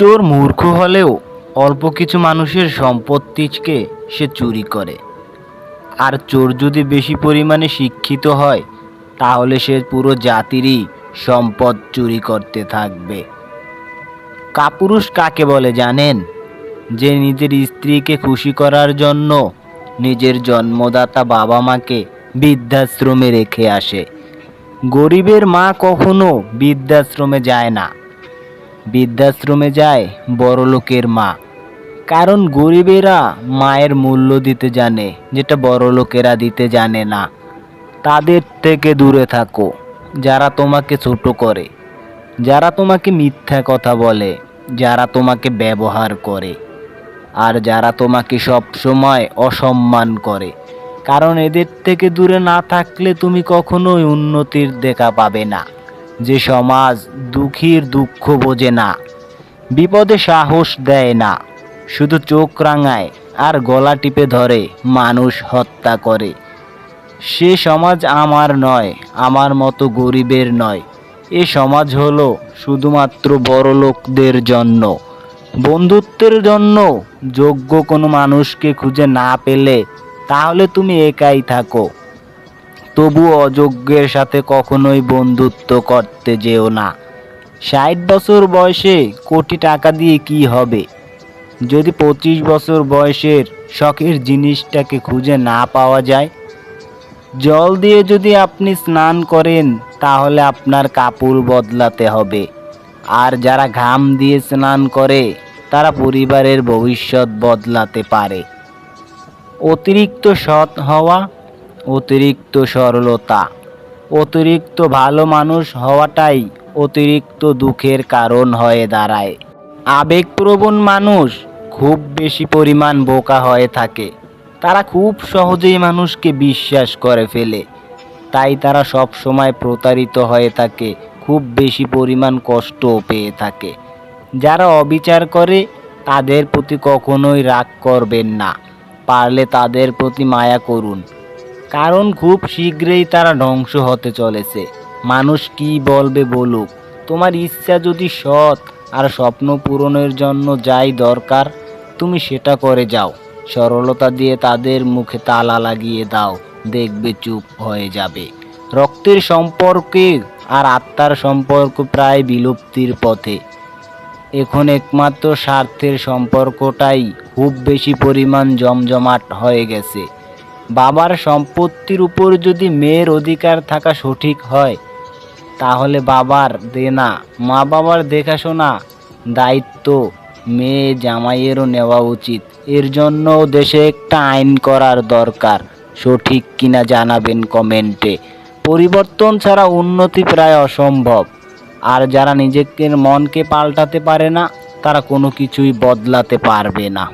চোর মূর্খ হলেও অল্প কিছু মানুষের সম্পত্তিকে সে চুরি করে। আর চোর যদি বেশি পরিমাণে শিক্ষিত হয়, তাহলে সে পুরো জাতিরই সম্পদ চুরি করতে থাকবে। কাপুরুষ কাকে বলে জানেন? যে নিজের স্ত্রীকে খুশি করার জন্য নিজের জন্মদাতা বাবা মাকে বৃদ্ধাশ্রমে রেখে আসে। গরিবের মা কখনো বৃদ্ধাশ্রমে যায় না। বৃদ্ধাশ্রমে যায় বড়লোকের মা। কারণ গরিবেরা মায়ের মূল্য দিতে জানে, যেটা বড়লোকেরা দিতে জানে না। তাদের থেকে দূরে থাকো, যারা তোমাকে ছোট করে, যারা তোমাকে মিথ্যা কথা বলে, যারা তোমাকে ব্যবহার করে, আর যারা তোমাকে সব সময় অসম্মান করে। কারণ এদের থেকে দূরে না থাকলে তুমি কখনোই উন্নতির দেখা পাবে না। যে সমাজ দুঃখীর দুঃখ বোঝে না, বিপদে সাহস দেয় না, শুধু চোখ রাঙায় আর গলা টিপে ধরে, মানুষ হত্যা করে। সে সমাজ আমার নয়, আমার মতো গরিবের নয়। এ সমাজ হলো শুধুমাত্র বড় লোকদের জন্য। বন্ধুত্বের জন্য যোগ্য কোনো মানুষকে খুঁজে না পেলে তাহলে তুমি একাই থাকো। তবু অযোগ্যের সাথে কখনোই বন্ধুত্ব করতে যেও না। ষাট বছর বয়সে কোটি টাকা দিয়ে কি হবে? যদি পঁচিশ বছর বয়সের শখের জিনিসটাকে খুঁজে না পাওয়া যায়? জল দিয়ে যদি আপনি স্নান করেন, তাহলে আপনার কাপড় বদলাতে হবে। আর যারা ঘাম দিয়ে স্নান করে, তারা পরিবারের ভবিষ্যৎ বদলাতে পারে। অতিরিক্ত সৎ হওয়া অতিরিক্ত সরলতা। অতিরিক্ত ভালো মানুষ হওয়াটাই অতিরিক্ত দুঃখের কারণ হয়ে দাঁড়ায়। আবেগপ্রবণ মানুষ খুব বেশি পরিমাণ বোকা হয়ে থাকে। তারা খুব সহজেই মানুষকে বিশ্বাস করে ফেলে। তাই তারা সব সময় প্রতারিত হয়ে থাকে, খুব বেশি পরিমাণ কষ্টও পেয়ে থাকে। যারা অবিচার করে, তাদের প্রতি কখনোই রাগ করবেন না। পারলে তাদের প্রতি মায়া করুন। কারণ খুব শীঘ্রই তারা ধ্বংস হতে চলেছে। মানুষ কি বলবে বলুক, তোমার ইচ্ছা যদি সৎ আর স্বপ্ন পূরণের জন্য যাই দরকার, তুমি সেটা করে যাও। সরলতা দিয়ে তাদের মুখে তালা লাগিয়ে দাও, দেখবে চুপ হয়ে যাবে। রক্তের সম্পর্কে আর আত্মার সম্পর্ক প্রায় বিলুপ্তির পথে। এখন একমাত্র স্বার্থের সম্পর্কটাই খুব বেশি পরিমাণ জমজমাট হয়ে গেছে। বাবার সম্পত্তির উপর যদি মেয়ের অধিকার থাকা সঠিক হয়, তাহলে বাবার দেনা মা বাবার দেখাশোনা, দায়িত্ব মেয়ে জামাইয়েরও নেওয়া উচিত। এর জন্য দেশে একটা আইন করার দরকার। সঠিক কিনা জানাবেন কমেন্টে। পরিবর্তন ছাড়া উন্নতি প্রায় অসম্ভব। আর যারা নিজেকে মনকে পাল্টাতে পারে না, তারা কোনো কিছুই বদলাতে পারবে না।